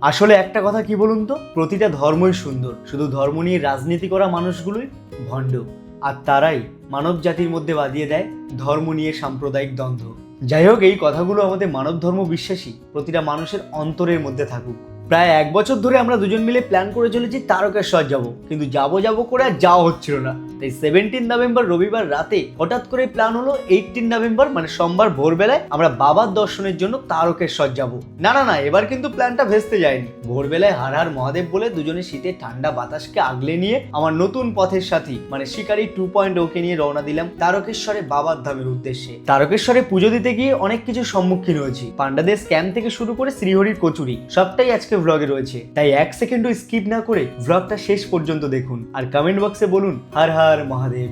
আসলে একটা কথা কি বলুন তো? প্রতিটা ধর্মই সুন্দর। শুধু ধর্ম নিয়ে রাজনীতি করা মানুষগুলোই ভণ্ড। আর তারাই মানব জাতির মধ্যে বাঁধিয়ে দেয় ধর্ম নিয়ে সাম্প্রদায়িক দ্বন্দ্ব। যাই হোক, এই কথাগুলো আমাদের মানব ধর্ম বিশ্বাসী প্রতিটা মানুষের অন্তরের মধ্যে থাকুক। প্রায় এক বছর ধরে আমরা দুজন মিলে প্ল্যান করে চলেছি তারকেশ্বর যাব কিন্তু যাব যাব করে আর যাওয়া হচ্ছিল না। তাই সেভেন্টিন নভেম্বর রবিবার রাতে হঠাৎ করে প্ল্যান হলো এইটিন নভেম্বর মানে সোমবার ভোরবেলায় আমরা বাবার দর্শনের জন্য তারকেশ্বর যাব। না না না, এবার কিন্তু প্ল্যানটা ভেস্তে যায়নি। ভোরবেলায় হার হার মহাদেব বলে দুজনে শীতে ঠান্ডা বাতাসকে আগলে নিয়ে আমার নতুন পথের সাথী মানে শিকারি টু পয়েন্ট ওকে নিয়ে রওনা দিলাম তারকেশ্বরে বাবার ধামের উদ্দেশ্যে। তারকেশ্বরে পুজো দিতে গিয়ে অনেক কিছু সম্মুখীন হয়েছি। পান্ডাদের স্ক্যাম থেকে শুরু করে শ্রীহরির কচুরি, সবটাই আজকে ভ্লগে রয়েছে। তাই এক সেকেন্ডও স্কিপ না করে ভ্লগটা শেষ পর্যন্ত দেখুন আর কমেন্ট বক্সে বলুন হর হর মহাদেব।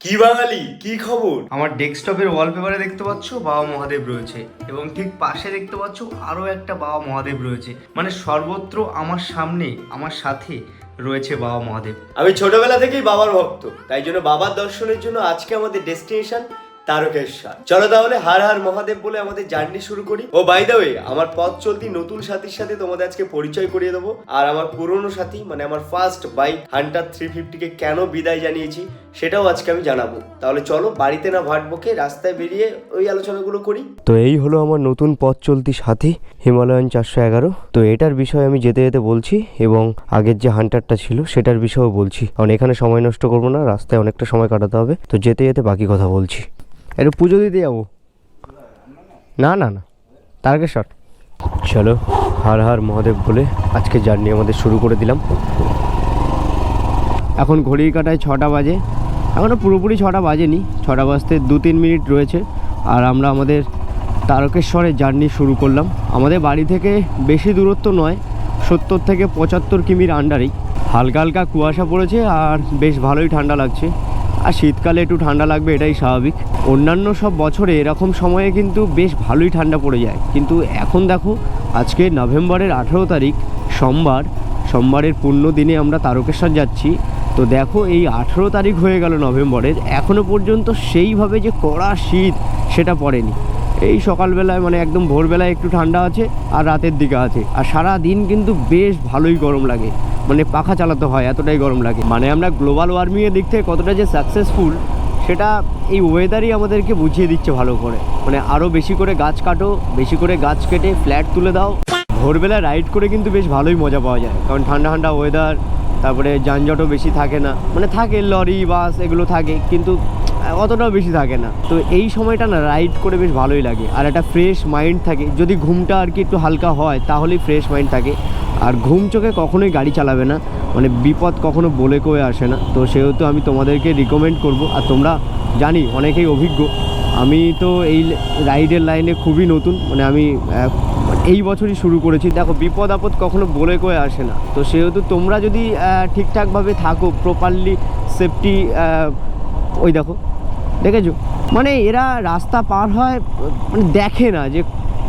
কি বাঙালি? কি খবর? আমার ডেস্কটপের ওয়ালপেপারে দেখতে পাচ্ছ বাবা মহাদেব রয়েছে এবং ঠিক পাশে দেখতে পাচ্ছ আরও একটা বাবা মহাদেব রয়েছে। মানে সর্বত্র আমার সামনে আমার সাথে রয়েছে বাবা মহাদেব। আমি ছোটবেলা থেকেই বাবার ভক্ত তাই জন্য বাবার দর্শনের জন্য আজকে আমাদের ডেস্টিনেশন তারকেশ্বর। চলো তাহলে হার হার মহাদেব বলে আমাদের জার্নি শুরু করি। ও বাই দ্য ওয়ে আমার পথ চলতি নতুন সাথীর সাথে তোমাদের আজকে পরিচয় করিয়ে দেবো। আর আমার পুরনো সাথী মানে আমার ফার্স্ট বাইক হান্টার থ্রি ফিফটিকে কেন বিদায় জানিয়েছি, সেটাও আজকে আমি জানাব। তাহলে চলো বাড়িতে না ভাট বকে রাস্তায় বেরিয়ে ওই আলোচনাগুলো করি। তো এই হলো আমার নতুন পথ চলতি সাথী, হিমালয়ান চারশো এগারো। তো এটার বিষয়ে আমি যেতে যেতে বলছি এবং আগের যে হান্টারটা ছিল, সেটার বিষয়েও বলছি। কারণ এখানে সময় নষ্ট করব না, রাস্তায় অনেকটা সময় কাটাতে হবে। তো যেতে যেতে বাকি কথা বলছি। একটু পুজো দিতে যাব। না না না। তারকেশ্বর। চলো হার হার মহাদেব বলে আজকে জার্নি আমাদের শুরু করে দিলাম। এখন ঘড়ির কাটায় ছটা বাজে। এখনও পুরোপুরি ছটা বাজেনি। ছটা বাজতে দু তিন মিনিট রয়েছে। আর আমরা আমাদের তারকেশ্বরের জার্নি শুরু করলাম। আমাদের বাড়ি থেকে বেশি দূরত্ব নয় সত্তর থেকে পঁচাত্তর কিমির আন্ডারেই হালকা হালকা কুয়াশা পড়েছে আর বেশ ভালোই ঠান্ডা লাগছে। আর শীতকালে একটু ঠান্ডা লাগবে এটাই স্বাভাবিক। অন্যান্য সব বছরে এরকম সময়ে কিন্তু বেশ ভালোই ঠান্ডা পড়ে যায়। কিন্তু এখন দেখো, আজকে নভেম্বরের আঠেরো তারিখ, সোমবার, সোমবারের পূর্ণ দিনে আমরা তারকেশ্বর যাচ্ছি। তো দেখো, এই আঠেরো তারিখ হয়ে গেল নভেম্বরের এখনও পর্যন্ত সেইভাবে যে কড়া শীত সেটা পড়েনি। এই সকালবেলায় মানে একদম ভোরবেলায় একটু ঠান্ডা আছে আর রাতের দিকে আছে। আর সারা দিন কিন্তু বেশ ভালোই গরম লাগে। মানে পাখা চালাতে হয়, এতটাই গরম লাগে। মানে আমরা গ্লোবাল ওয়ার্মিংয়ের দিক থেকে কতটা যে সাকসেসফুল সেটা এই ওয়েদারই আমাদেরকে বুঝিয়ে দিচ্ছে ভালো করে। মানে আরও বেশি করে গাছ কাটো, বেশি করে গাছ কেটে ফ্ল্যাট তুলে দাও। ভোরবেলা রাইড করে কিন্তু বেশ ভালোই মজা পাওয়া যায়। কারণ ঠান্ডা ঠান্ডা ওয়েদার তারপরে যানজটও বেশি থাকে না। মানে থাকে লরি বাস এগুলো থাকে। কিন্তু অতটাও বেশি থাকে না। তো এই সময়টা না রাইড করে বেশ ভালোই লাগে। আর একটা ফ্রেশ মাইন্ড থাকে। যদি ঘুমটা আর কি একটু হালকা হয়, তাহলেই ফ্রেশ মাইন্ড থাকে। আর ঘুম চোখে কখনোই গাড়ি চালাবে না। মানে বিপদ কখনো বলে কয়ে আসে না। তো সেহেতু আমি তোমাদেরকে রিকমেন্ড করব। আর তোমরা জানি অনেকেই অভিজ্ঞ। আমি তো এই রাইডের লাইনে খুবই নতুন। মানে আমি এই বছরই শুরু করেছি। দেখো, বিপদ আপদ কখনো বলে কয়ে আসে না। তো সেহেতু তোমরা যদি ঠিকঠাকভাবে থাকো প্রপারলি সেফটি ওই দেখো, দেখেছ? মানে এরা রাস্তা পার হয় মানে দেখে না যে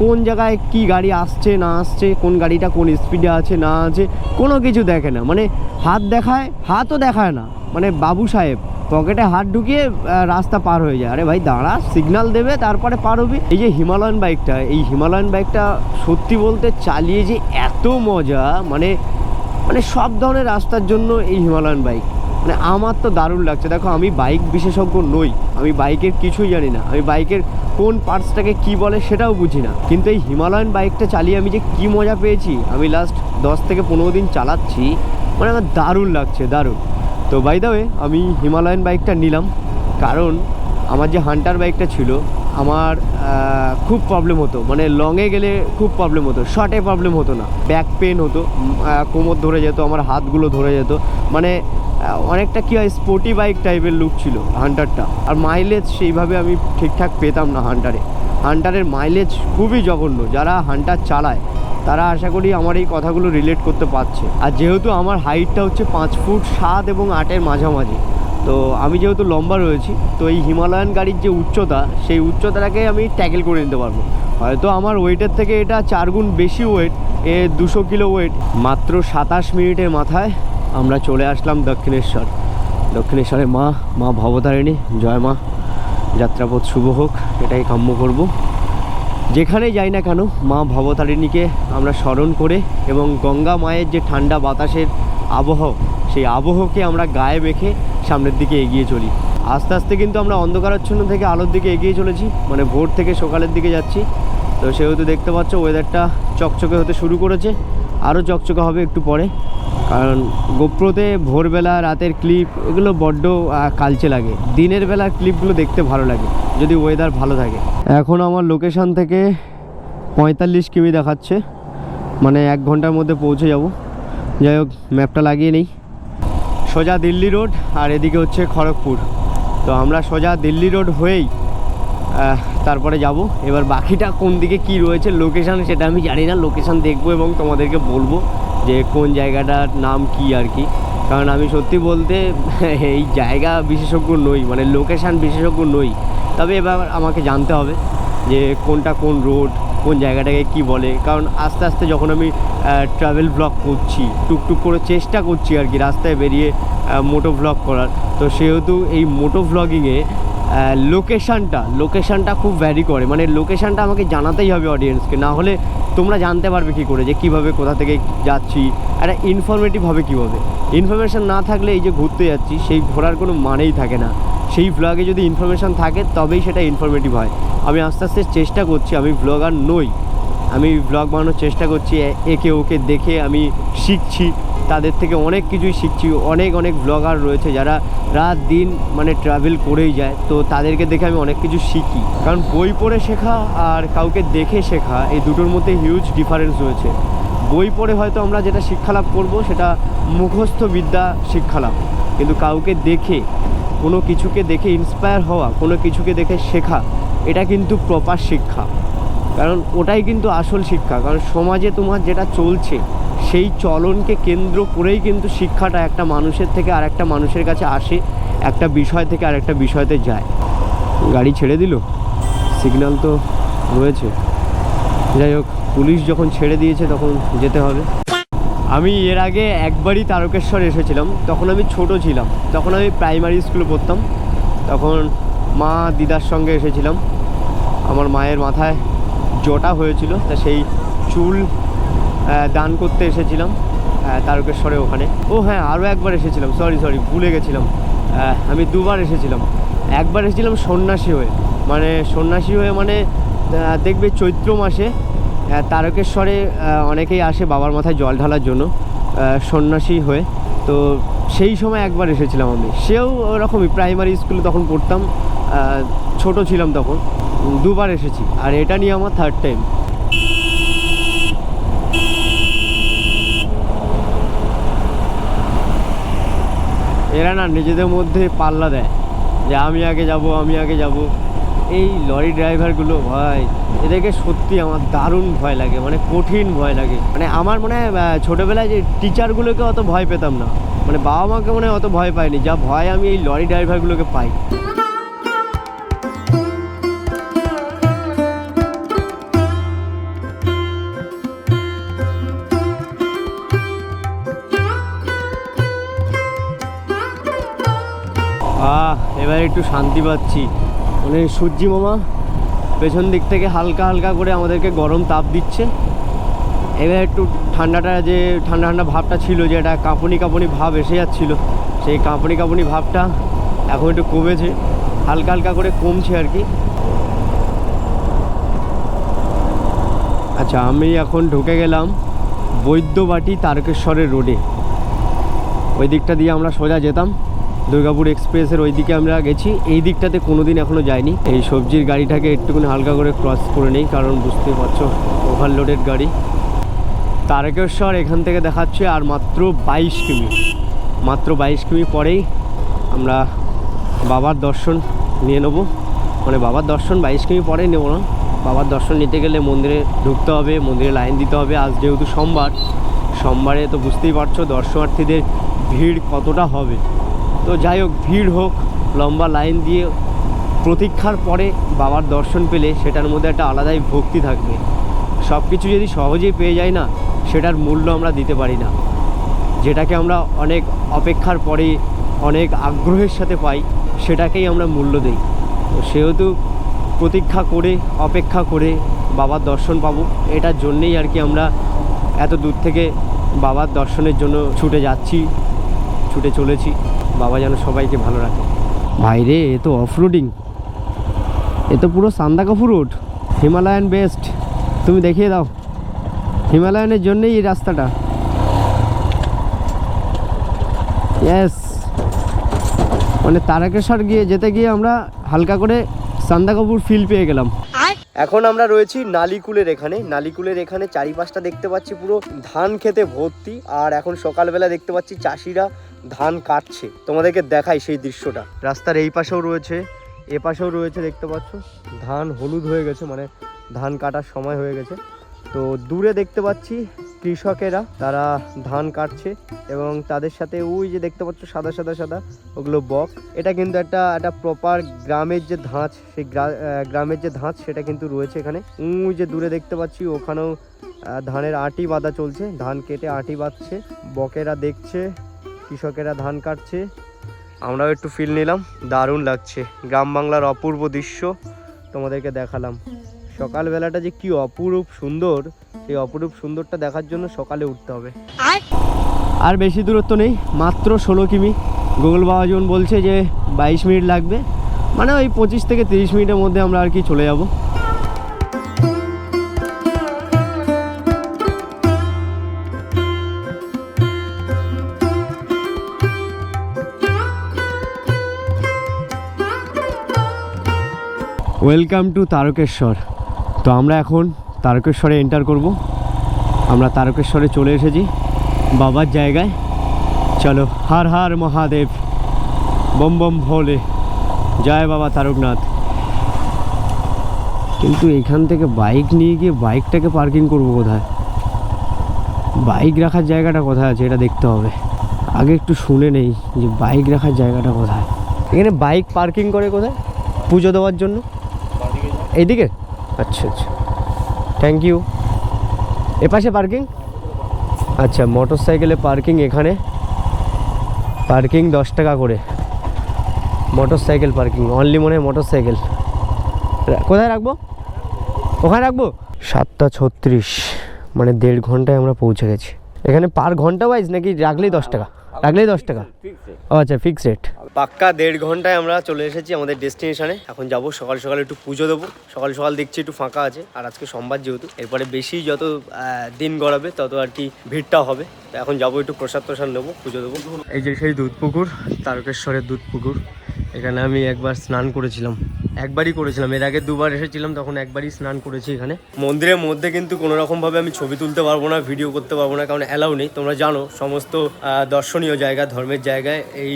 কোন জায়গায় কি গাড়ি আসছে, না আসছে, কোন গাড়িটা কোন স্পিডে আছে, না আছে, কোনো কিছু দেখে না। মানে হাত দেখায়, হাতও দেখায় না। মানে বাবু সাহেব পকেটে হাত ঢুকিয়ে রাস্তা পার হয়ে যায়। আরে ভাই, দাঁড়া সিগন্যাল দেবে, তারপরে পার হবি। এই যে হিমালয়ান বাইকটা এই হিমালয়ান বাইকটা সত্যি বলতে চালিয়ে যে এত মজা মানে মানে সব ধরনের রাস্তার জন্য এই হিমালয়ান বাইক মানে আমার তো দারুণ লাগছে। দেখো, আমি বাইক বিশেষজ্ঞ নই। আমি বাইকের কিছুই জানি না। আমি বাইকের কোন পার্টসটাকে কি বলে সেটাও বুঝি না। কিন্তু এই হিমালয়ান বাইকটা চালিয়ে আমি যে কি মজা পেয়েছি, আমি লাস্ট দশ থেকে পনেরো দিন চালাচ্ছি মানে আমার দারুণ লাগছে, দারুণ। তো বাই দা ওয়ে আমি হিমালয়ান বাইকটা নিলাম। কারণ আমার যে হান্টার বাইকটা ছিল, আমার খুব প্রবলেম হতো। মানে লংয়ে গেলে খুব প্রবলেম হতো। শর্টে প্রবলেম হতো না। ব্যাক পেন হতো। কোমর ধরে যেত, আমার হাতগুলো ধরে যেত। মানে অনেকটা কী হয় স্পোর্টি বাইক টাইপের লুক ছিল হান্টারটা আর মাইলেজ সেইভাবে আমি ঠিকঠাক পেতাম না হান্টারে হান্টারের মাইলেজ খুবই জঘন্য। যারা হান্টার চালায়, তারা আশা করি আমার এই কথাগুলো রিলেট করতে পারছে। আর যেহেতু আমার হাইটটা হচ্ছে পাঁচ ফুট সাত এবং আটের মাঝামাঝি, তো আমি যেহেতু লম্বা রয়েছি, তো এই হিমালয়ান গাড়ির যে উচ্চতা, সেই উচ্চতাটাকে আমি ট্যাকেল করে নিতে পারব। হয়তো আমার ওয়েটের থেকে এটা চার গুণ বেশি ওয়েট এ দুশো কিলো ওয়েট মাত্র সাতাশ মিনিটের মাথায় আমরা চলে আসলাম দক্ষিণেশ্বর। দক্ষিণেশ্বরে মা মা ভবতারিণী, জয় মা। যাত্রাপথ শুভ হোক, এটাই কাম্য করব। যেখানেই যাই না কেন, মা ভবতারিণীকে আমরা স্মরণ করে এবং গঙ্গা মায়ের যে ঠান্ডা বাতাসের আবহ, সেই আবহকে আমরা গায়ে মেখে সামনের দিকে এগিয়ে চলি। আস্তে আস্তে কিন্তু আমরা অন্ধকারাচ্ছন্ন থেকে আলোর দিকে এগিয়ে চলেছি মানে ভোর থেকে সকালের দিকে যাচ্ছি। তো সেহেতু দেখতে পাচ্ছ ওয়েদারটা চকচকে হতে শুরু করেছে। আরও চকচকে হবে একটু পরে। কারণ গোপ্রোতে ভোরবেলা, রাতের ক্লিপ এগুলো বড্ড কালচে লাগে। দিনের বেলার ক্লিপগুলো দেখতে ভালো লাগে, যদি ওয়েদার ভালো থাকে। এখন আমার লোকেশন থেকে পঁয়তাল্লিশ কিমি দেখাচ্ছে। মানে এক ঘণ্টার মধ্যে পৌঁছে যাব। যাই হোক ম্যাপটা লাগিয়ে নেই। সোজা দিল্লি রোড আর এদিকে হচ্ছে খড়গপুর। তো আমরা সোজা দিল্লি রোড হয়েই তারপরে যাব। এবার বাকিটা কোন দিকে কি রয়েছে লোকেশান সেটা আমি জানি না। লোকেশান দেখব এবং তোমাদেরকে বলব। যে কোন জায়গাটার নাম কি আর কি। কারণ আমি সত্যি বলতে এই জায়গা বিশেষজ্ঞ নই মানে লোকেশান বিশেষজ্ঞ নই। তবে এবার আমাকে জানতে হবে যে কোনটা কোন রোড কোন জায়গাটাকে কি বলে। কারণ আস্তে আস্তে যখন আমি ট্রাভেল ব্লগ করছি, টুকটুক করে চেষ্টা করছি আর কি রাস্তায় বেরিয়ে মোটো ব্লগ করার। তো সেহেতু এই মোটো ব্লগিংয়ে লোকেশানটা লোকেশানটা খুব ভ্যারি করে। মানে লোকেশানটা আমাকে জানাতেই হবে অডিয়েন্সকে না হলে তোমরা জানতে পারবে কী করে, যে কীভাবে কোথা থেকে যাচ্ছি, একটা ইনফরমেটিভ হবে কীভাবে? ইনফরমেশান না থাকলে এই যে ঘুরতে যাচ্ছি, সেই ঘোরার কোনো মানেই থাকে না। সেই ব্লগে যদি ইনফরমেশান থাকে, তবেই সেটা ইনফরমেটিভ হয়। আমি আস্তে আস্তে চেষ্টা করছি, আমি ব্লগার নই। আমি ব্লগ বানানোর চেষ্টা করছি একে ওকে দেখে আমি শিখছি। তাদের থেকে অনেক কিছুই শিখছি। অনেক অনেক ব্লগার রয়েছে যারা রাত দিন মানে ট্রাভেল করেই যায়। তো তাদেরকে দেখে আমি অনেক কিছু শিখি। কারণ বই পড়ে শেখা আর কাউকে দেখে শেখা, এই দুটোর মধ্যে হিউজ ডিফারেন্স রয়েছে। বই পড়ে হয়তো আমরা যেটা শিক্ষালাভ করব, সেটা মুখস্থ বিদ্যা শিক্ষালাভ। কিন্তু কাউকে দেখে, কোনো কিছুকে দেখে ইন্সপায়ার হওয়া, কোনো কিছুকে দেখে শেখা, এটা কিন্তু প্রপার শিক্ষা। কারণ ওটাই কিন্তু আসল শিক্ষা। কারণ সমাজে তোমার যেটা চলছে সেই চলনকে কেন্দ্র করেই কিন্তু শিক্ষাটা একটা মানুষের থেকে আর একটা মানুষের কাছে আসে, একটা বিষয় থেকে আর একটা বিষয়তে যায়। গাড়ি ছেড়ে দিল সিগন্যাল তো রয়েছে। যাই হোক, পুলিশ যখন ছেড়ে দিয়েছে তখন যেতে হবে। আমি এর আগে একবারই তারকেশ্বর এসেছিলাম, তখন আমি ছোট ছিলাম। তখন আমি প্রাইমারি স্কুলে পড়তাম। তখন মা দিদার সঙ্গে এসেছিলাম। আমার মায়ের মাথায় জটা হয়েছিল, তা সেই চুল দান করতে এসেছিলাম তারকেশ্বরে ওখানে। ও হ্যাঁ আরও একবার এসেছিলাম সরি সরি ভুলে গেছিলাম। আমি দুবার এসেছিলাম। একবার এসেছিলাম সন্ন্যাসী হয়ে। মানে সন্ন্যাসী হয়ে মানে দেখবে চৈত্র মাসে তারকেশ্বরে অনেকেই আসে বাবার মাথায় জল ঢালার জন্য সন্ন্যাসী হয়ে। তো সেই সময় একবার এসেছিলাম আমি। সেও ওরকমই প্রাইমারি স্কুলে তখন পড়তাম ছোট ছিলাম তখন। দুবার এসেছি। আর এটা নিয়ে আমার থার্ড টাইম এরা না নিজেদের মধ্যে পাল্লা দেয় যে আমি আগে যাব, আমি আগে যাব। এই লরি ড্রাইভারগুলো ভয় এদেরকে সত্যি আমার দারুণ ভয় লাগে মানে কঠিন ভয় লাগে। মানে আমার মনে হয় ছোটোবেলায় যে টিচারগুলোকে অত ভয় পেতাম না। মানে বাবা মাকে মনে হয় অত ভয় পাইনি, যা ভয় আমি এই লরি ড্রাইভারগুলোকে পাই। একটু শান্তি পাচ্ছি। মানে সূর্যি মামা পেছন দিক থেকে হালকা হালকা করে আমাদেরকে গরম তাপ দিচ্ছে। এবার একটু ঠান্ডাটা যে, ঠান্ডা ঠান্ডা ভাবটা ছিল যে একটা কাঁপুনি কাঁপুনি ভাব এসে যাচ্ছিল। সেই কাঁপুনি কাঁপুনি ভাবটা এখন একটু কমেছে। হালকা হালকা করে কমছে আর কি। আচ্ছা আমি এখন ঢুকে গেলাম বৈদ্যবাটি তারকেশ্বরের রোডে। ওই দিকটা দিয়ে আমরা সোজা যেতাম। দুর্গাপুর এক্সপ্রেসের ওই দিকে আমরা গেছি। এই দিকটাতে কোনো দিন এখনও যাইনি। এই সবজির গাড়িটাকে একটুখানি হালকা করে ক্রস করে নেই, কারণ বুঝতেই পারছ ওভারলোডেড গাড়ি। তারকেশ্বর এখান থেকে দেখাচ্ছে আর মাত্র বাইশ কিমি। মাত্র বাইশ কিমি পরেই আমরা বাবার দর্শন নিয়ে নেব। মানে বাবার দর্শন বাইশ কিমি পরে নেব না। বাবার দর্শন নিতে গেলে মন্দিরে ঢুকতে হবে, মন্দিরে লাইন দিতে হবে। আজ যেহেতু সোমবার, সোমবারে তো বুঝতেই পারছ দর্শনার্থীদের ভিড় কতটা হবে। তো যাই হোক, ভিড় হোক, লম্বা লাইন দিয়ে প্রতীক্ষার পরে বাবার দর্শন পেলে সেটার মধ্যে একটা আলাদাই ভক্তি থাকবে। সব কিছু যদি সহজেই পেয়ে যাই না, সেটার মূল্য আমরা দিতে পারি না। যেটাকে আমরা অনেক অপেক্ষার পরে, অনেক আগ্রহের সাথে পাই, সেটাকেই আমরা মূল্য দিই। তো সেহেতু প্রতীক্ষা করে, অপেক্ষা করে বাবার দর্শন পাবো, এটার জন্যেই আর কি আমরা এত দূর থেকে বাবার দর্শনের জন্য ছুটে যাচ্ছি, ছুটে চলেছি। বাবা যেন সবাইকে ভালো রাখে। ভাইরে এ তো অফরোডিং এ তো পুরো সান্দাকাফু রোড হিমালয়ান বেস্ট তুমি দেখিয়ে দাও। হিমালয়ানের জন্যই এই রাস্তাটা। ইয়েস মানে তারকেশ্বর গিয়ে যেতে গিয়ে আমরা হালকা করে সান্দাকাপুর ফিল পেয়ে গেলাম। এখন আমরা রয়েছি নালিকুলের এখানে। নালিকুলের এখানে চারিপাশটা দেখতে পাচ্ছি পুরো ধান খেতে ভর্তি। আর এখন সকালবেলা দেখতে পাচ্ছি চাষিরা ধান কাটছে। তোমাদেরকে দেখাই সেই দৃশ্যটা। রাস্তার এই পাশেও রয়েছে, এ পাশেও রয়েছে দেখতে পাচ্ছ? ধান হলুদ হয়ে গেছে মানে ধান কাটার সময় হয়ে গেছে। তো দূরে দেখতে পাচ্ছি কৃষকেরা, তারা ধান কাটছে এবং তাদের সাথে ওই যে দেখতে পাচ্ছ সাদা সাদা সাদা, ওগুলো বক। এটা কিন্তু একটা একটা প্রপার গ্রামের যে ধাঁচ, সেই গ্রা- গ্রামের যে ধাঁচ, সেটা কিন্তু রয়েছে এখানে। ওই যে দূরে দেখতে পাচ্ছি, ওখানেও ধানের আটি বাঁধা চলছে। ধান কেটে আটি বাঁধছে, বকেরা দেখছে। কৃষকেরা ধান কাটছে। আমরাও একটু ফিল নিলাম দারুণ লাগছে। গ্রাম বাংলার অপূর্ব দৃশ্য তোমাদেরকে দেখালাম। সকালবেলাটা যে কি অপরূপ সুন্দর সেই অপরূপ সুন্দরটা দেখার জন্য সকালে উঠতে হবে। আর? বেশি দূরত্ব নেই মাত্র ষোলো কিমি। গুগল বাবা যেমন বলছে যে বাইশ মিনিট লাগবে। মানে ওই পঁচিশ থেকে তিরিশ মিনিটের মধ্যে আমরা আর কি চলে যাব। ওয়েলকাম টু তারকেশ্বর তো আমরা এখন তারকেশ্বরে এন্টার করব। আমরা তারকেশ্বরে চলে এসেছি। বাবার জায়গায়। চলো, হার হার মহাদেব। বম বম ভোলে জয় বাবা তারকনাথ কিন্তু এখান থেকে বাইক নিয়ে গিয়ে বাইকটাকে পার্কিং করব কোথায়? বাইক রাখার জায়গাটা কোথায় আছে এটা দেখতে হবে। আগে একটু শুনে নেই যে বাইক রাখার জায়গাটা কোথায়। এখানে বাইক পার্কিং করে কোথায়? পুজো দেওয়ার জন্য? এইদিকে? আচ্ছা আচ্ছা। থ্যাংক ইউ এ পাশে পার্কিং আচ্ছা মোটর সাইকেলে পার্কিং এখানে। পার্কিং দশ টাকা করে। মোটর সাইকেল পার্কিং অনলি মনে হয় মোটর সাইকেল কোথায় রাখব? ওখানে রাখব? সাতটা ছত্রিশ মানে দেড় ঘন্টায় আমরা পৌঁছে গেছি। এখানে পার ঘণ্টা ওয়াইজ নাকি রাখলেই দশ টাকা? রাখলেই দশ টাকা। ও আচ্ছা ফিক্স রেট পাক্কা দেড় ঘন্টায় আমরা চলে এসেছি আমাদের ডেস্টিনেশনে এখন যাব সকাল সকাল একটু পুজো দেবো। সকাল সকাল দেখছি একটু ফাঁকা আছে আর আজকে সোমবার যেহেতু এরপরে বেশি যত দিন গড়াবে তত আর কি ভিড়টা হবে। এখন যাব একটু প্রসাদ প্রসাদ নেব পুজো দেবো। এই যে সেই দুধ পুকুর তারকেশ্বরের দুধ পুকুর। এখানে আমি একবার স্নান করেছিলাম। একবারই করেছিলাম। এর আগে দুবার এসেছিলাম, তখন একবারই স্নান করেছি এখানে। মন্দিরের মধ্যে কিন্তু কোনো রকমভাবে আমি ছবি তুলতে পারব না, ভিডিও করতে পারব না, কারণ অ্যালাউ নেই। তোমরা জানো, সমস্ত দর্শনীয় জায়গা, ধর্মের জায়গায় এই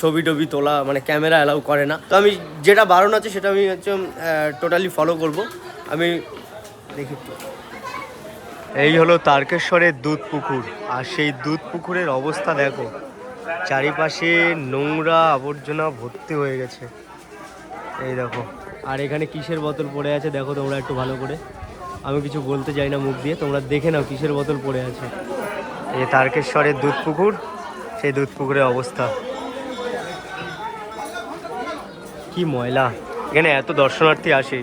ছবি টবি তোলা মানে ক্যামেরা অ্যালাউ করে না। তো আমি যেটা বারণ আছে, সেটা আমি হচ্ছে টোটালি ফলো করব। আমি দেখি এই হলো তারকেশ্বরের দুধ পুকুর আর সেই দুধ পুকুরের অবস্থা দেখো। চারিপাশে নোংরা আবর্জনা ভর্তি হয়ে গেছে। এই দেখো। আর এখানে কিসের বোতল পড়ে আছে দেখো তোমরা একটু ভালো করে। আমি কিছু বলতে চাই না মুখ দিয়ে, তোমরা দেখে নাও কিসের বোতল পড়ে আছে। এই তারকেশ্বরের দুধ পুকুর সেই দুধ পুকুরের অবস্থা। কি ময়লা। এখানে এত দর্শনার্থী আসে,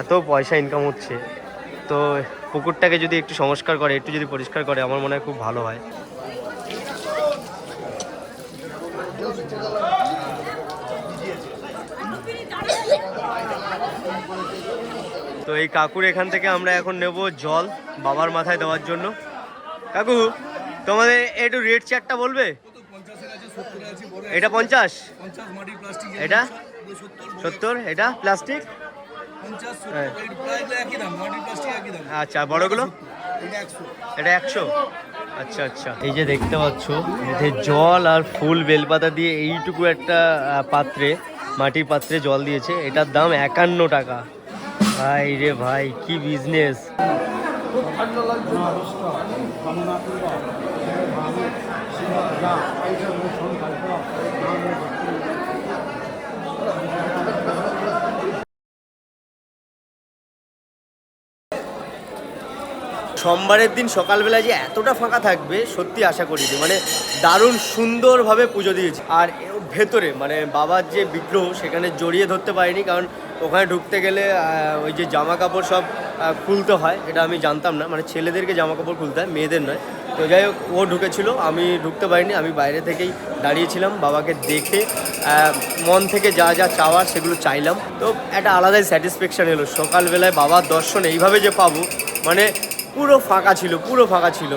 এত পয়সা ইনকাম হচ্ছে। তো পুকুরটাকে যদি একটু সংস্কার করে, একটু যদি পরিষ্কার করে, আমার মনে হয় খুব ভালো হয়। তো এই কাকুর এখান থেকে আমরা এখন নেব জল বাবার মাথায় দেওয়ার জন্য। কাকু, তোমাদের একটু রেট চারটা বলবে? এটা পঞ্চাশ? এটা? সত্তর? এটা প্লাস্টিক? হ্যাঁ। আচ্ছা বড়গুলো? এটা একশো। আচ্ছা আচ্ছা। এই যে দেখতে পাচ্ছ, এতে জল আর ফুল বেলপাতা দিয়ে এইটুকু একটা পাত্রে, মাটির পাত্রে জল দিয়েছে। এটার দাম একান্ন টাকা। ভাই রে ভাই, কি বিজনেস সোমবারের দিন সকালবেলায় যে এতটা ফাঁকা থাকবে, সত্যি আশা করিনি। মানে দারুণ সুন্দরভাবে পুজো দিয়েছে। আর ভেতরে মানে বাবার যে বিগ্রহ, সেখানে জড়িয়ে ধরতে পারিনি, কারণ ওখানে ঢুকতে গেলে ওই যে জামা কাপড় সব খুলতে হয়, এটা আমি জানতাম না। মানে ছেলেদেরকে জামা কাপড় খুলতে হয়, মেয়েদের নয়। তো যাই হোক, ও ঢুকেছিল, আমি ঢুকতে পারিনি, আমি বাইরে থেকেই দাঁড়িয়েছিলাম, বাবাকে দেখে মন থেকে যা যা চাওয়ার সেগুলো চাইলাম। তো একটা আলাদাই স্যাটিসফ্যাকশান এলো। সকালবেলায় বাবার দর্শন এইভাবে যে পাবো মানে পুরো ফাঁকা ছিল, পুরো ফাঁকা ছিল।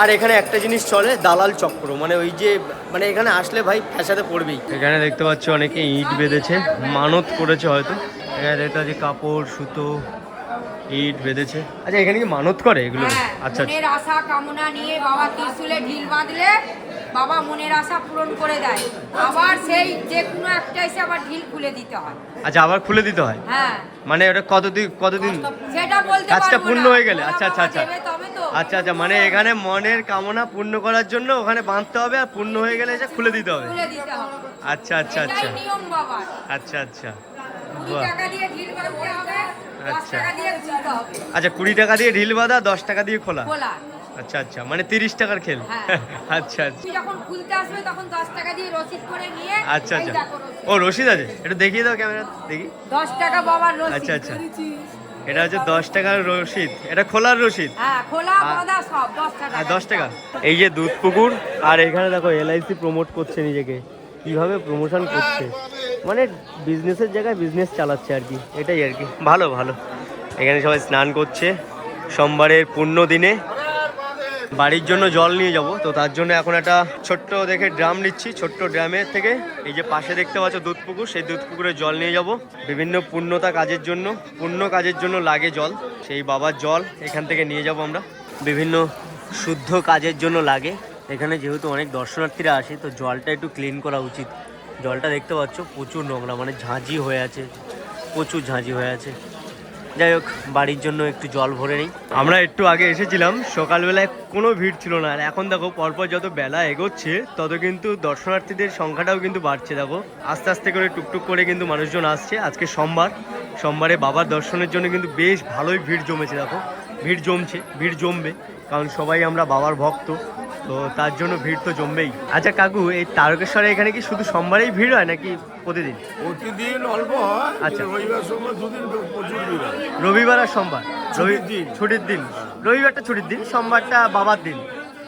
আর এখানে একটা জিনিস চলে দালাল চক্র। মানে ওই যে মানে এখানে আসলে ভাই ফ্যাসাতে পড়বেই। এখানে দেখতে পাচ্ছ অনেকে ইট বেঁধেছে মানত করেছে হয়তো। এখানে দেখতে পাচ্ছি কাপড় সুতো ইট বেঁধেছে। আচ্ছা এখানে কি মানত করে এগুলো? হ্যাঁ, আচ্ছা মনের আশা কামনা নিয়ে বাবা ত্রিশুলে ঢিল বাঁধলে বাবা মনের আশা পূরণ করে দেয়। আবার সেই যে কোনো একটা এসে আবার ঢিল খুলে দিতে হয়। আচ্ছা আবার খুলে দিতে হয়? হ্যাঁ। মানে ওটা কতদিন কতদিন? সেটা বলতে কাজটা পূর্ণ হয়ে গেলে? আচ্ছা, আচ্ছা, আচ্ছা। আচ্ছা আচ্ছা মানে এখানে মনের কামনা পূর্ণ করার জন্য ওখানে বাঁধতে হবে আর পূর্ণ হয়ে গেলে এসে খুলে দিতে হবে। আচ্ছা আচ্ছা আচ্ছা। আচ্ছা আচ্ছা। আচ্ছা। টাকা দিয়ে খুলতে হবে। আচ্ছা কুড়ি টাকা দিয়ে ঢিল বাঁধা দশ টাকা দিয়ে খোলা? খোলা। আচ্ছা আচ্ছা মানে তিরিশ টাকার খেল? হ্যাঁ। আচ্ছা আচ্ছা। যখন খুলতে আসবে তখন দশ টাকা দিয়ে রসিদ করে নিয়ে আচ্ছা আচ্ছা। রসিদ। ও রশিদ আছে? একটু দেখিয়ে দাও ক্যামেরা দেখি। দশ টাকা বাবার আচ্ছা আচ্ছা। এটা হচ্ছে দশ টাকার রসিদ। এটা খোলার রসিদ? হ্যাঁ দশ টাকা। দশ টাকা। এই যে দুধ পুকুর আর এখানে দেখো এলআইসি প্রমোট করছে নিজেকে। কীভাবে প্রমোশন করছে? মানে বিজনেসের জায়গায় বিজনেস চালাচ্ছে আর কি এটাই আর কি। ভালো ভালো। এখানে সবাই স্নান করছে। সোমবারের পূর্ণ দিনে বাড়ির জন্য জল নিয়ে যাব। তো তার জন্য এখন একটা ছোট্ট দেখে ড্রাম নিচ্ছি। ছোট্ট ড্রামের থেকে এই যে পাশে দেখতে পাচ্ছ দুধ পুকুর সেই দুধ পুকুরে জল নিয়ে যাব। বিভিন্ন পূর্ণতা কাজের জন্য, পূর্ণ কাজের জন্য লাগে জল। সেই বাবার জল এখান থেকে নিয়ে যাব আমরা। বিভিন্ন শুদ্ধ কাজের জন্য লাগে। এখানে যেহেতু অনেক দর্শনার্থীরা আসে, তো জলটা একটু ক্লিন করা উচিত। জলটা দেখতে পাচ্ছ, প্রচুর নোংরা মানে ঝাঁঝি হয়ে আছে। প্রচুর ঝাঁঝি হয়ে আছে। যাই হোক, বাড়ির জন্য একটু জল ভরে নিই। আমরা একটু আগে এসেছিলাম, সকালবেলায় কোনো ভিড় ছিল না। আর এখন দেখো, পরপর যত বেলা এগোচ্ছে, তত কিন্তু দর্শনার্থীদের সংখ্যাটাও কিন্তু বাড়ছে, দেখো। আস্তে আস্তে করে টুকটুক করে কিন্তু মানুষজন আসছে। আজকে সোমবার। সোমবারে বাবার দর্শনের জন্য কিন্তু বেশ ভালোই ভিড় জমেছে, দেখো। ভিড় জমছে, ভিড় জমবে। কারণ সবাই আমরা বাবার ভক্ত। তো তার জন্য ভিড় তো জমবেই আচ্ছা কাকু এই তারকেশ্বরে এখানে কি শুধু সোমবারেই ভিড় হয় নাকি প্রতিদিন? প্রতিদিন অল্প আচ্ছা। রবিবার সোমবার দুদিন প্রচুর ভিড় হয়। রবিবার আর সোমবার? রবি ছুটির দিন। ছুটির দিন। রবিবারটা ছুটির দিন সোমবারটা বাবার দিন।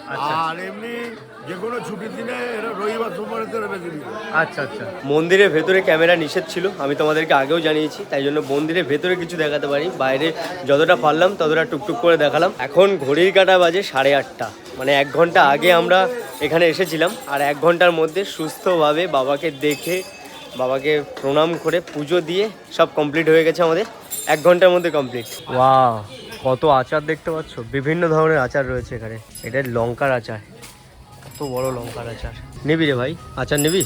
আচ্ছা। আর এমনি যে কোনো ছুটির দিনে এরা রবিবার সোমবারের তো বেশি ভিড় আচ্ছা আচ্ছা। মন্দিরের ভেতরে ক্যামেরা নিষেধ ছিল আমি তোমাদেরকে আগেও জানিয়েছি তাই জন্য মন্দিরের ভেতরে কিছু দেখাতে পারি বাইরে যতটা পারলাম ততটা টুকটুক করে দেখালাম। এখন ঘড়ির কাটা বাজে সাড়ে আটটা মানে এক ঘণ্টা আগে আমরা এখানে এসেছিলাম আর এক ঘণ্টার মধ্যে সুস্থভাবে বাবাকে দেখে বাবাকে প্রণাম করে পুজো দিয়ে সব কমপ্লিট হয়ে গেছে আমাদের এক ঘণ্টার মধ্যে কমপ্লিট ওয়াও কত আচার দেখতে পাচ্ছ? বিভিন্ন ধরনের আচার রয়েছে এখানে এটা লঙ্কার আচার। বড় লঙ্কার আচার নিবি রে ভাই আচার নিবি?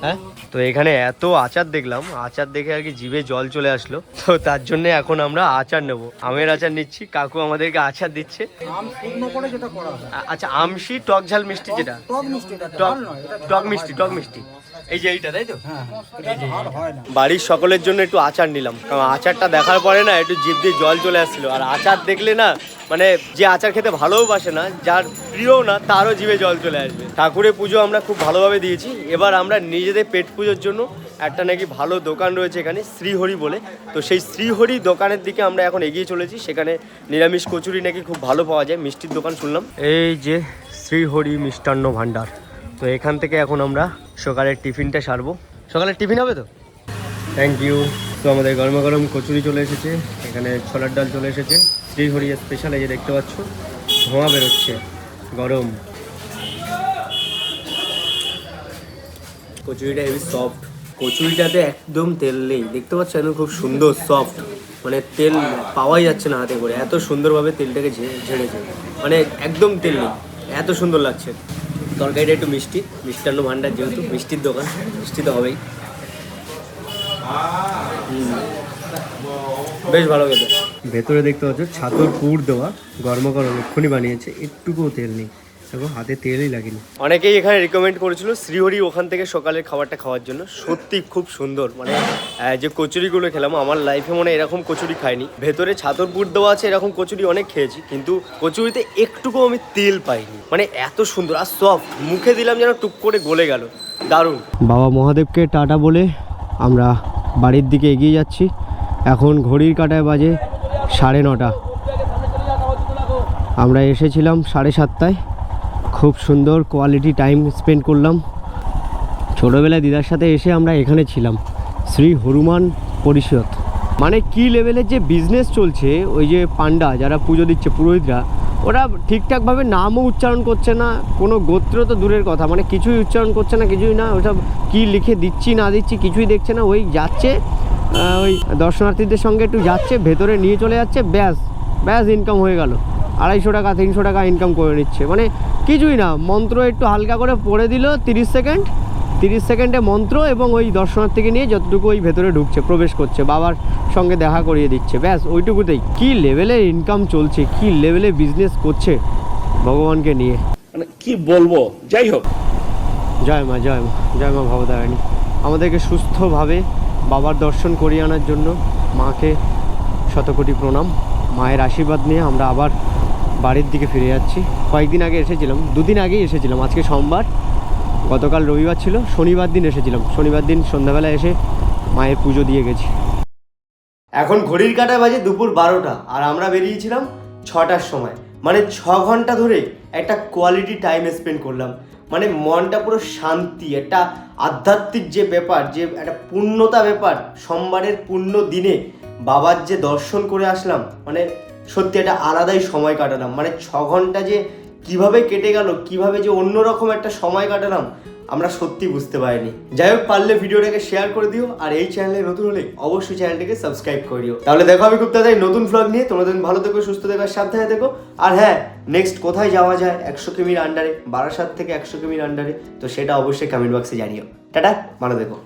হ্যাঁ? তো এখানে এত আচার দেখলাম আচার দেখে আর কি জিভে জল চলে আসলো। তো তার জন্য এখন আমরা আচার নেব। আমের আচার নিচ্ছি কাকু আমাদেরকে আচার দিচ্ছে। আচ্ছা আমশি টক ঝাল মিষ্টি যেটা। টক মিষ্টি টক মিষ্টি এই যে এইটা তাই তো? বাড়ির সকলের জন্য একটু আচার নিলাম। কারণ আচারটা দেখার পরে না একটু জিভ দিয়ে জল চলে আসছিল। আর আচার দেখলে না মানে যে আচার খেতে ভালোও বাসে না যার প্রিয় না তারও জিভে জল চলে আসবে। ঠাকুরের পুজো আমরা খুব ভালোভাবে দিয়েছি। এবার আমরা নিজেদের পেট পুজোর জন্য একটা নাকি ভালো দোকান রয়েছে এখানে শ্রীহরি বলে। তো সেই শ্রীহরি দোকানের দিকে আমরা এখন এগিয়ে চলেছি। সেখানে নিরামিষ কচুরি নাকি খুব ভালো পাওয়া যায় মিষ্টির দোকান শুনলাম। এই যে শ্রীহরি মিষ্টান্ন ভাণ্ডার। তো এখান থেকে এখন আমরা সকালের টিফিনটা সারবো। সকালের টিফিন হবে তো? থ্যাংক ইউ তো আমাদের গরমা গরম কচুরি চলে এসেছে। এখানে ছোলার ডাল চলে এসেছে। শ্রীহরি স্পেশাল এই যে দেখতে পাচ্ছ ধোঁয়া বেরোচ্ছে। গরম। কচুরিটা হেভি সফট কচুরিটাতে একদম তেল নেই। দেখতে পাচ্ছ একদম খুব সুন্দর সফট মানে তেল পাওয়াই যাচ্ছে না হাতে করে। এত সুন্দরভাবে তেলটাকে ঝেড়েছে। মানে একদম তেল নেই। এত সুন্দর লাগছে। তরকারিটা একটু মিষ্টি। মিষ্টান্ন ভাণ্ডার যেহেতু মিষ্টির দোকান, মিষ্টি তো হবেই। বেশ ভালো খেতে। ভেতরে দেখতে পাচ্ছ, ছাতুর পুর দেওয়া। গরম গরম এক্ষুনি বানিয়েছে। একটুকুও তেল নেই। দেখো হাতে তেলই লাগেনি। অনেকেই এখানে রিকমেন্ড করেছিল শ্রীহরি ওখান থেকে সকালের খাবারটা খাওয়ার জন্য। সত্যি খুব সুন্দর মানে যে কচুরিগুলো খেলাম আমার লাইফে মনে এরকম কচুরি খাইনি। ভেতরে ছাতর ছাতরপুর দেওয়া আছে এরকম কচুরি অনেক খেয়েছি কিন্তু কচুরিতে একটুকু আমি তেল পাইনি। মানে এত সুন্দর আর সফট মুখে দিলাম যেন টুক করে গলে গেল। দারুণ। বাবা মহাদেবকে টাটা বলে আমরা বাড়ির দিকে এগিয়ে যাচ্ছি। এখন ঘড়ির কাটায় বাজে সাড়ে নটা। আমরা এসেছিলাম সাড়ে সাতটায়। খুব সুন্দর কোয়ালিটি টাইম স্পেন্ড করলাম। ছোটোবেলায় দিদার সাথে এসে আমরা এখানে ছিলাম, শ্রী হনুমান পরিষদ। মানে কি লেভেলের যে বিজনেস চলছে, ওই যে পান্ডা যারা পুজো দিচ্ছে, পুরোহিতরা, ওরা ঠিকঠাকভাবে নামও উচ্চারণ করছে না, কোনো গোত্র তো দূরের কথা মানে কিছুই উচ্চারণ করছে না, কিছুই না, ওসব কি লিখে দিচ্ছি, না দিচ্ছি, কিছুই দেখছে না, ওই যাচ্ছে ওই দর্শনার্থীদের সঙ্গে একটু যাচ্ছে, ভেতরে নিয়ে চলে যাচ্ছে, ব্যাস ব্যাস ইনকাম হয়ে গেল। আড়াইশো টাকা তিনশো টাকা ইনকাম করে নিচ্ছে। মানে কিছুই না মন্ত্র একটু হালকা করে পড়ে দিল তিরিশ সেকেন্ড তিরিশ সেকেন্ডে মন্ত্র এবং ওই দর্শনার্থীকে নিয়ে যতটুকু ওই ভেতরে ঢুকছে প্রবেশ করছে বাবার সঙ্গে দেখা করিয়ে দিচ্ছে। ব্যাস ওইটুকুতেই। কি লেভেলের ইনকাম চলছে কি লেভেলে বিজনেস করছে ভগবানকে নিয়ে। মানে কি বলব? যাই হোক। জয় মা জয় মা জয় মা ভবতারিণী। আমাদেরকে সুস্থভাবে বাবার দর্শন করিয়ে আনার জন্য মাকে শতকোটি প্রণাম। মায়ের আশীর্বাদ নিয়ে আমরা আবার বাড়ির দিকে ফিরে যাচ্ছি। কয়েকদিন আগে এসেছিলাম, দুদিন আগেই এসেছিলাম, আজকে সোমবার। গতকাল রবিবার ছিল, শনিবার দিন এসেছিলাম। শনিবার দিন সন্ধ্যাবেলা এসে মায়ের পুজো দিয়ে গেছি। এখন ঘড়ির কাটা বাজে দুপুর বারোটা, আর আমরা বেরিয়েছিলাম ছটার সময়। মানে ছ ঘণ্টা ধরে একটা কোয়ালিটি টাইম স্পেন্ড করলাম। মানে মনটা পুরো শান্তি, একটা আধ্যাত্মিক যে ব্যাপার, যে একটা পূর্ণতা ব্যাপার, সোমবারের পূর্ণ দিনে বাবার যে দর্শন করে আসলাম মানে সত্যি একটা আলাদাই সময় কাটালাম। মানে ছ ঘণ্টা যে কীভাবে কেটে গেল, কীভাবে যে অন্যরকম একটা সময় কাটালাম, আমরা সত্যি বুঝতে পারিনি। যাই হোক, পারলে ভিডিওটাকে শেয়ার করে দিও, আর এই চ্যানেলে নতুন হলে অবশ্যই চ্যানেলটাকে সাবস্ক্রাইব করে দিও। তাহলে দেখো আমি খুব তাড়াতাড়ি নতুন ভ্লগ নিয়ে তোমাদের ভালো থেকো, সুস্থ থেকো সাবধানে থেকো। আর হ্যাঁ নেক্সট কোথায় যাওয়া যায়? একশো কিমির আন্ডারে বারাসাত থেকে একশো কিমির আন্ডারে তো সেটা অবশ্যই কমেন্ট বক্সে জানিও। টাটা, ভালো দেখো